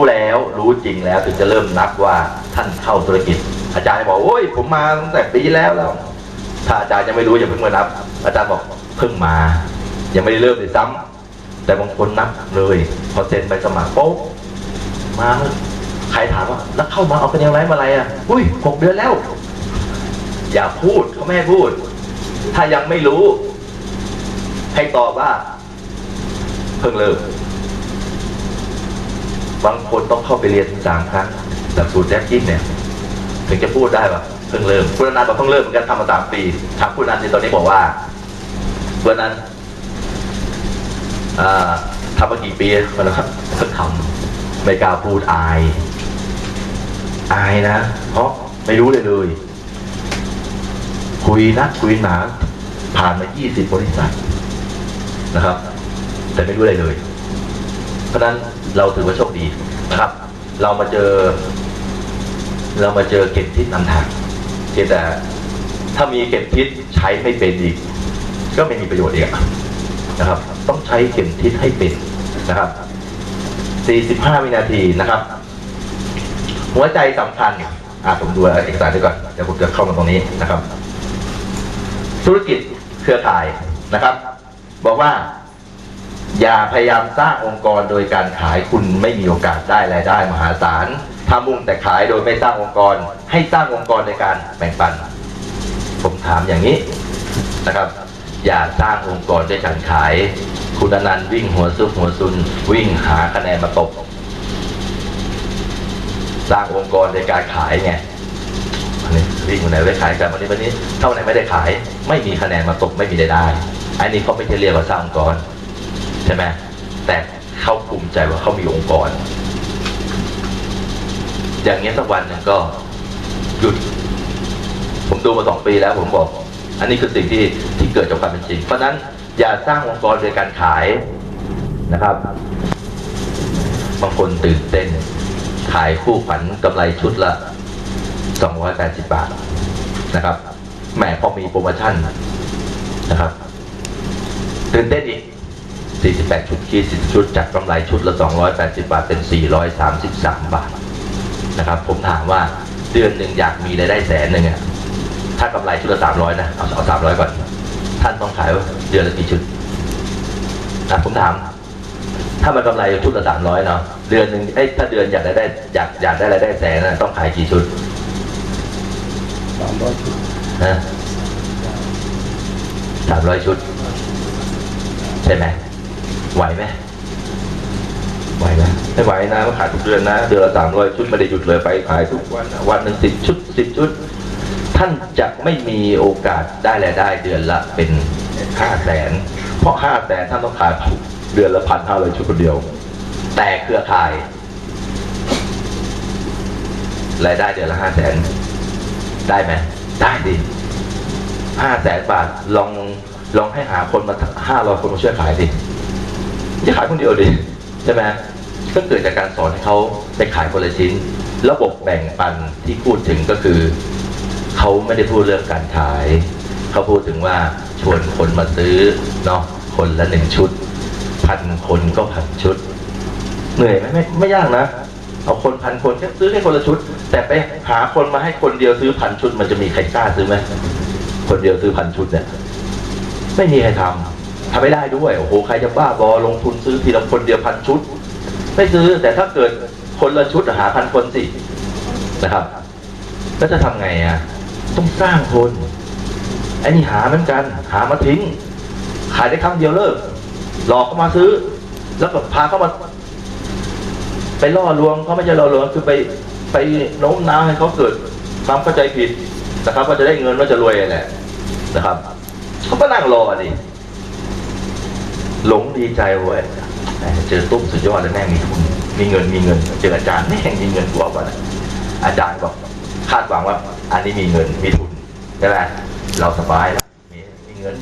รู้แล้วรู้จริงแล้วถึงจะเริ่มนับว่าท่านเข้าธุรกิจ อาจารย์บอกโอ้ยผมมาตั้งแต่ปีแล้วแล้ว ถ้าอาจารย์ยังไม่รู้อย่าเพิ่งมานับ อาจารย์บอกเพิ่งมา ยังไม่ได้เริ่มเลยซ้ำแต่บางคนนับเลยพอเซ็นใบสมัครปุ๊บมาใครถามว่าแล้วเข้ามาเอาเป็นยังไงมาอะไรอะอุ้ยหกเดือนแล้ว อย่าพูดเขาไม่พูด ถ้ายังไม่รู้ ให้ตอบว่า เพิ่งเริ่ม บางคนต้องเข้าไปเรียนสามครั้งหลักสูตรแจ็คกิ้เนี่ยถึงจะพูดได้ว่าเพิ่งเริ่มคุณอนันต์บอกเพิ่งเริ่มเหมือนกันทำมาสามปีถามคุณอนันต์ในตอนนี้บอกว่าคุณอนันต์ทำมากี่ปีมาแล้วครับเพิ่งทำไม่กล้าพูดอายอายนะ เพราะไม่รู้เลยเลย คุยนักคุยหนาผ่านมา 20 บริษัทนะครับ แต่ไม่รู้อะไรเลย เพราะนั้นเราถือว่าโชคดีนะครับ เรามาเจอ เรามาเจอเข็มทิศนำทางเพียงแต่ถ้ามีเข็มทิศใช้ไม่เป็นอีก ก็ไม่มีประโยชน์อีกนะครับ ต้องใช้เข็มทิศให้เป็นนะครับ 45 วินาทีนะครับ หัวใจสำคัญอะผมดูเอกสารด้วยก่อนเดี๋ยวผมจะเข้ามาตรงนี้นะครับ ธุรกิจเครือข่ายนะครับ บอกว่า อย่าพยายามสร้างองค์กรโดยการขายคุณไม่มีโอกาสได้รายได้มหาศาลถ้ามุ่งแต่ขายโดยไม่สร้างองค์กร ให้สร้างองค์กรในการแบ่งปัน ผมถามอย่างนี้นะครับ อย่าสร้างองค์กรด้วยการขาย คุณนันวิ่งหัวซุกหัวซุน วิ่งหาคะแนนมาตบสร้างองค์กรในการขายไงอันนี้วิ่งวันไหนไปขายกันวันนี้วันนี้เท่าไหนไม่ได้ขาย ไม่มีคะแนนมาตกไม่มีรายได้อันนี้เขาไม่ใช่เรียกว่าสร้างองค์กร ช่ไหมแต่เขาภูมิใจว่าเขามีองค์กร อย่างเงี้ยสักวันหนึ่งก็หยุด ผมดูมาสองปีแล้วผมบอก อันนี้คือสิ่งที่ที่เกิดจากความเป็นจริง เพราะฉะนั้นอย่าสร้างองค์กรโดยการขายนะครับ บางคนตื่นเต้น ขายคู่ขวัญกำไรชุดละ 280 บาทนะครับแหมพอมีโปรโมชั่นนะครับตื่นเต้นอีก 48 ชุดคี40ชุดจากกำไรชุดละ 280 บาท เป็น 433 บาทนะครับ ผมถามว่าเดือนหนึ่งอยากมีรายได้แสนหนึ่งอะถ้ากำไรชุดละ 300 นะ เอาเอา300 ก่อน ท่านต้องขายว่าเดือนละกี่ชุดนะผมถาม ถ้ามันกำไรชุดละ 300 เนาะเดือนหนึ่งเอ้ยถ้าเดือนอยากได้ได้อยากอยากได้รายได้แสนนะต้องขายกี่ชุดสามร้อยชุดนะ300 ชุด ใช่ไหม ไหวไหมไหวไหมไม่ไหวนะก็ขายทุกเดือนนะ เดือนละสามร้อยชุดไม่ได้หยุดเลยไปขายทุกวันวันหนึ่งสิบชุดสิบชุด ท่านจะไม่มีโอกาสได้รายได้เดือนละเป็นห้าแสนเพราะห้าแสนท่านต้องขายเดือนละพันห้าร้อยชุดคนเดียว แต่เครือข่ายรายได้เดือนละห้าแสนได้ไหมได้ดิห้าแสนบาทลองลองให้หาคนมาห้าร้อยคนมาช่วยขายดิ จะขายคนเดียวดิใช่ไหมก็เกิดจากการสอนให้เขาไปขายคนละชิ้น ระบบแบ่งปันที่พูดถึงก็คือเขาไม่ได้พูดเรื่องการขายเขาพูดถึงว่าชวนคนมาซื้อเนาะคนละหนึ่งชุดพันคนก็พันชุด เหนื่อยไหมไม่ไม่ยากนะเอาคนพันคนแค่ซื้อแค่คนละชุด แต่ไปหาคนมาให้คนเดียวซื้อพันชุด มันจะมีใครกล้าซื้อไหมคนเดียวซื้อพันชุดเนี่ยไม่มีใครทำ ทำไม่ได้ด้วยโอ้โหใครจะบ้าบอลงทุนซื้อทีละคนเดียวพันชุด ไม่ซื้อแต่ถ้าเกิดคนละชุดหาพันคนสินะครับ แล้วจะทำไงอะต้องสร้างคนไอ้นี่หาเหมือนกัน หามาทิ้ง ขายได้ครั้งเดียวเลิก หลอกเขามาซื้อ แล้วก็พาเขามา ไปล่อลวงเขาไม่ใช่ล่อลวงคือไปไปโน้มน้าวให้เขาเกิดความเข้าใจผิดนะครับว่าจะได้เงินว่าจะรวยแหละนะครับเขาก็นั่งรอดิ หลงดีใจเว้ยเจอตุ้มสุดยอดเลยแม่งมีทุนมีเงินมีเงิน เจออาจารย์แม่งมีเงินกว่าก่อนนะอาจารย์บอกคาดหวังว่า อันนี้มีเงินมีทุนใช่ไหมเราสบายแล้วมีมีเงิน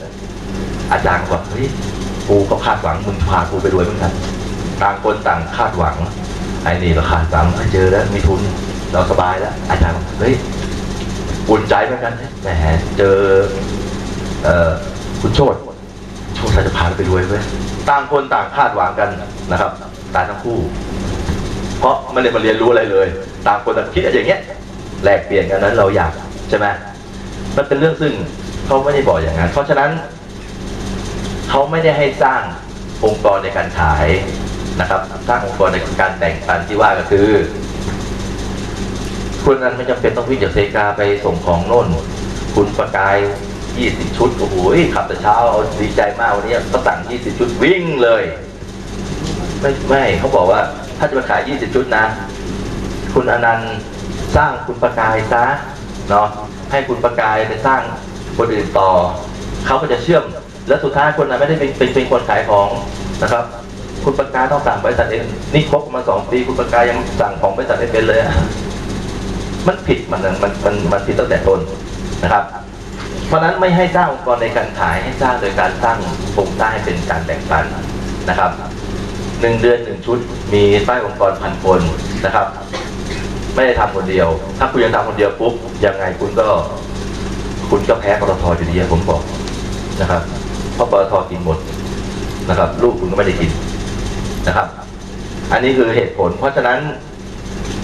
อาจารย์บอกเฮ้ยกูก็คาดหวังมึงพากูไปรวยเหมือนกันต่างคนต่างคาดหวังไอ้นี่เราคาดหวังเจอแล้วมีทุน เราสบายแล้ว อาจารย์บอกเฮ้ยอุ่นใจเหมือนกันแหมเจอ เอ่อคุณโชต โชตเราจะพาเราไปรวยเว้ยต่างคนต่างคาดหวังกันนะครับตายทั้งคู่ เพราะไม่ได้มาเรียนรู้อะไรเลย ต่างคนต่างคิดอย่างเงี้ยแลกเปลี่ยนกันนั้นเราอยากใช่ไหมมันเป็นเรื่องซึ่งเขาไม่ได้บอกอย่างนั้น เพราะฉะนั้นเขาไม่ได้ให้สร้างองค์กรในการขายนะครับ สร้างองค์กรในการแบ่งปันที่ว่าก็คือคุณนั้นไม่จำเป็นต้องวิ่งจากเซกาไปส่งของโน่น คุณประกาย 20ชุดโอ้โหขับแต่เช้าเอาดีใจมากวันนี้ก็สั่ง20ชุดวิ่งเลย ไม่ไม่เขาบอกว่าถ้าจะมาขาย20ชุดนะ คุณอนันต์สร้างคุณประกายซะเนาะให้คุณประกายไปสร้างคนอื่นต่อเขาก็จะเชื่อม แล้วสุดท้ายคนนั้นไม่ได้เป็นเป็นเป็นคนขายของนะครับ คุณประกายต้องสั่งบริษัทเองนี่ครบมาสองปีคุณประกายยังสั่งของบริษัทไม่เป็นเลยมันผิดมันมันมันมันผิดตั้งแต่ต้นนะครับ เพราะนั้นไม่ให้สร้างองค์กรในการขายให้สร้างโดยการสร้งโครงสร้างให้เป็นการแบ่งปันนะครับหนึ่งเดือนหนึ่งชุด มีป้ายองค์กรพันคนนะครับ ไม่ได้ทำคนเดียว ถ้าคุณยังทำคนเดียวปุ๊บยังไงคุณก็ คุณก็แพ้ปตทอยู่ดีผมบอกนะครับเพราะปตทกินหมดนะครับ ลูกคุณก็ไม่ได้กินนะครับ อันนี้คือเหตุผล เพราะฉะนั้น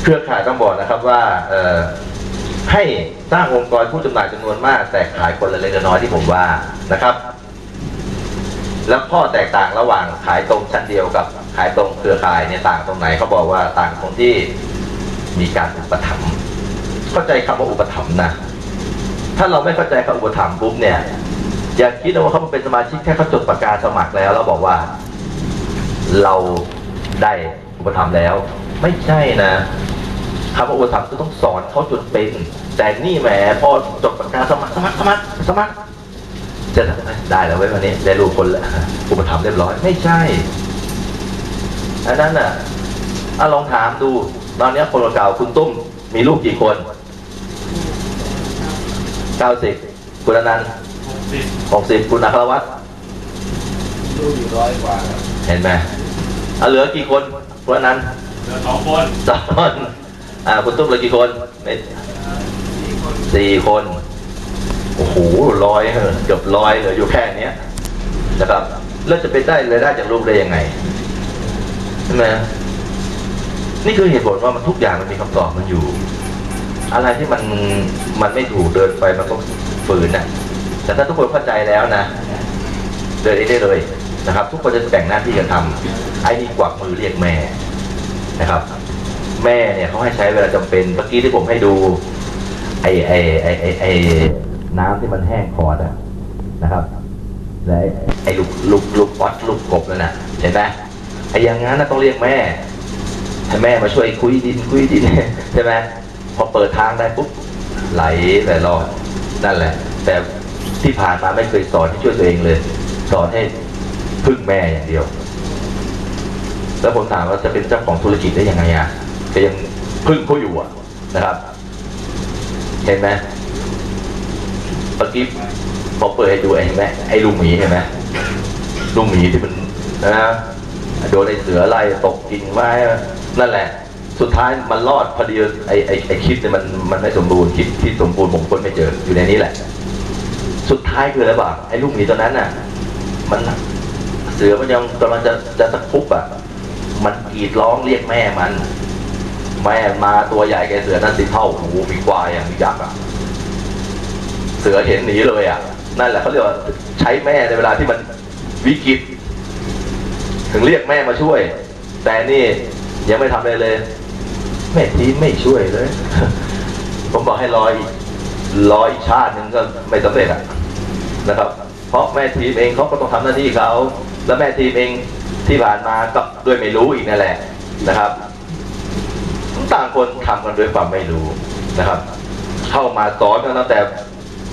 เครือข่ายต้องบอกนะครับว่าเอ่อ ให้สร้างองค์กรผู้จำหน่ายจำนวนมาก แต่ขายคนละเล็กละน้อยที่ผมว่านะครับ แล้วข้อแตกต่างระหว่างขายตรงชั้นเดียวกับขายตรงเครือข่ายเนี่ยต่างตรงไหนเขาบอกว่าต่างตรงที่มีการอุปถัมภ์เข้าใจคำว่าอุปถัมภ์นะถ้าเราไม่เข้าใจคำอุปถัมภ์ปุ๊บเนี่ย อย่าคิดนะว่าเขาเป็นสมาชิกแค่เขาจดประกาศสมัครแล้วแล้วบอกว่า เราได้อุปถัมภ์แล้ว ไม่ใช่นะ คำว่าอุปถัมภ์ก็ต้องสอนเขาจนเป็น แต่นี่แหมพอจดประกาสมัครสมัครสมัครสมัครจะได้แล้วเว้ยวันนี้ได้ลูกคนละอุปถัมภ์เรียบร้อยไม่ใช่อันนั้นน่ะลองถามดู ตอนนี้คนเก่าคุณตุ้มมีลูกกี่คนเก้าสิบคุณนันต์หกสิบคุณอัครวัตรลูกอยู่ร้อยกว่าเห็นไหมเอาเหลือกี่คนคุณนันต์เหลือสองคนสองคน อ่าคุณตุ้มเหลือกี่คนสี่คนโอ้โหร้อยเกือบร้อยเหลืออยู่แค่เนี้ยนะครับแล้วจะไปได้รายได้จากลูกได้ยังไงใช่ไหมนี่คือเหตุผลว่ามันทุกอย่างมันมีคำตอบมันอยู่ อะไรที่มันมันไม่ถูกเดินไปมันก็ฝืนนะแต่ถ้าทุกคนเข้าใจแล้วนะ เดินได้เลยนะครับ ทุกคนจะแบ่งหน้าที่กันทำไอ้นี่กวักมือเรียกแม่นะครับ แม่เนี่ยเขาให้ใช้เวลาจำเป็นเมื่อกี้ที่ผมให้ดู ไอ้ไอ้ไอ้ไอ้ไอ้น้ำที่มันแห้งคอร์ดอะนะครับและไอ้ลูกลูกลูกป๊อตลูกกบนั่นน่ะเห็นไหมไอ้อย่างนั้นน่ะต้องเรียกแม่ให้แม่มาช่วยคุยดินคุยดินใช่ไหมพอเปิดทางได้ปุ๊บไหลแต่รอดนั่นแหละ แต่ที่ผ่านมาไม่เคยสอนให้ช่วยตัวเองเลย สอนให้พึ่งแม่อย่างเดียว แล้วผมถามว่าจะเป็นเจ้าของธุรกิจได้ยังไงอะ ก็ยังพึ่งเขาอยู่นะครับ เห็นไหมเมื่อกี้พอเปิดให้ดูเห็นไหมไอ้ลุงหมีเห็นไหมลุงหมีที่มันนะโดนไอ้เสือไล่ตกกิ่งไม้นั่นแหละ สุดท้ายมันรอดพอดีไอ้ไอ้ไอ้คิดเนี่ยมันมันไม่สมบูรณ์คิดที่สมบูรณ์ผมคนไม่เจออยู่ในนี้แหละ สุดท้ายคืออะไรบ้างไอ้ลูกหมีตัวนั้นน่ะ มันเสือมันยังกำลังจะจะตะคุบอะ มันกรีดร้องเรียกแม่มัน แม่มาตัวใหญ่แกเสือนั่นสิเท่าหูมีกวายอย่างมียักษ์อะ เสือเห็นหนีเลยอะ นั่นแหละเขาเรียกว่าใช้แม่ในเวลาที่มันวิกฤต ถึงเรียกแม่มาช่วย แต่นี่ยังไม่ทำอะไรเลย แม่ทีไม่ช่วยเลย ผมบอกให้รออีกรออีกชาติหนึ่งก็ไม่สำเร็จอะนะครับ เพราะแม่ทีมเองเขาก็ต้องทำหน้าที่เขา แล้วแม่ทีมเองที่ผ่านมาก็ด้วยไม่รู้อีกนั่นแหละนะครับ ต่างคนทำกันด้วยความไม่รู้นะครับ เข้ามาสอนกันตั้งแต่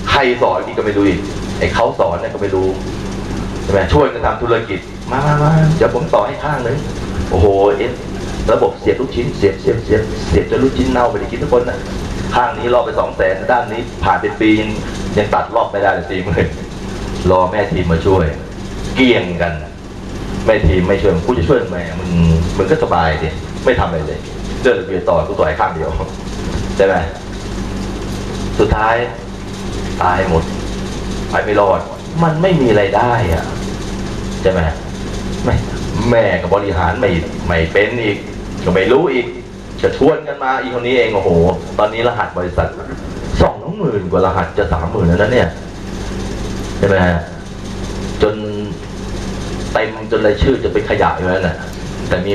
ใครสอนอีกก็ไม่รู้อีกไอ้เขาสอนเนี่ยก็ไม่รู้ใช่ไหมช่วยกันทำธุรกิจมามามาเดี๋ยวผมต่อให้ข้างหนึงโอ้โหเอ็นระบบเสียบลูกชิ้นเสียบเสียบเสียบเสียบจนลูกชิ้นเน่าไปได้กินทุกคนนะข้างนี้รอบไปสองแสนด้านนี้ผ่านเป็นปียังยังตัดรอบไม่ได้เลยสี่หมื่นรอแม่ทีมมาช่วย เกลี้ยงกัน แม่ทีมไม่ช่วยกูจะช่วยแม่มึงมึงก็สบายดิไม่ทำอะไรเลย เดินไปต่อกูต่อยข้างเดียวใช่ไหมสุดท้ายตายหมดไปไม่รอด มันไม่มีไรายได้อะใช่ไหมไม่แม่กับบริหารไม่ไม่เป็นอีกก็ไม่รู้อีกจะชวนกันมาอีกคนนี้เองโอ้โห ตอนนี้รหัสบริษัทสองหมื่นกว่ารหัสจะสามหมื่นแล้วนะเนี่ยใช่ไหมฮะจนเต็มจนรายชื่อจะเป็นขยะอยู่แล้วน่ะแต่มี